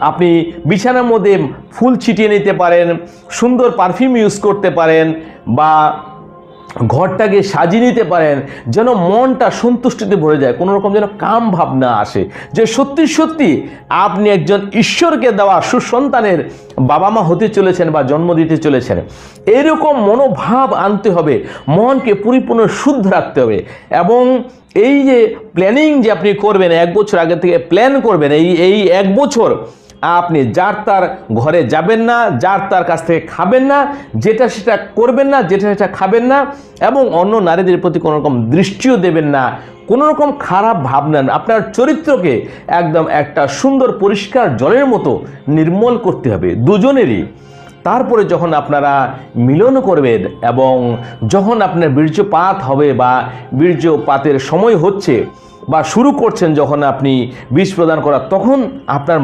আপনি বিছানার মধ্যে ফুল ছিটিয়ে নিতে পারেন সুন্দর পারফিউম ইউজ করতে পারেন বা ঘরটাকে সাজিয়ে নিতে পারেন, যেন মনটা সন্তুষ্টিতে ভরে যায়, কোনো রকম যেন কাম ভাবনা আসে। যে সত্যি সত্যি আপনি একজন ঈশ্বরকে দেওয়া সুসন্তানের বাবা মা হতে চলেছেন বা জন্ম দিতে চলেছেন, এরকম মনোভাব আনতে হবে, মনকে পরিপূর্ণ শুদ্ধ রাখতে হবে। এবং এই যে প্ল্যানিং যে আপনি করবেন, এক বছর আগে থেকে প্ল্যান করবেন, এই এই এক বছর আপনি যার তার ঘরে যাবেন না, যার তার কাছ থেকে খাবেন না, যেটা সেটা করবেন না, যেটা সেটা খাবেন না, এবং অন্য নারীদের প্রতি কোনো রকম দৃষ্টিও দেবেন না, কোনো রকম খারাপ ভাবনা। আপনার চরিত্রকে একদম একটা সুন্দর পরিষ্কার জলের মতো নির্মল করতে হবে দুজনেরই তারপরে যখন আপনারা মিলন করবেন এবং যখন আপনার বীর্যপাত হবে বা বীর্যপাতের সময় হচ্ছে বা শুরু করছেন যখন আপনি বীজ প্রদান করা, তখন আপনার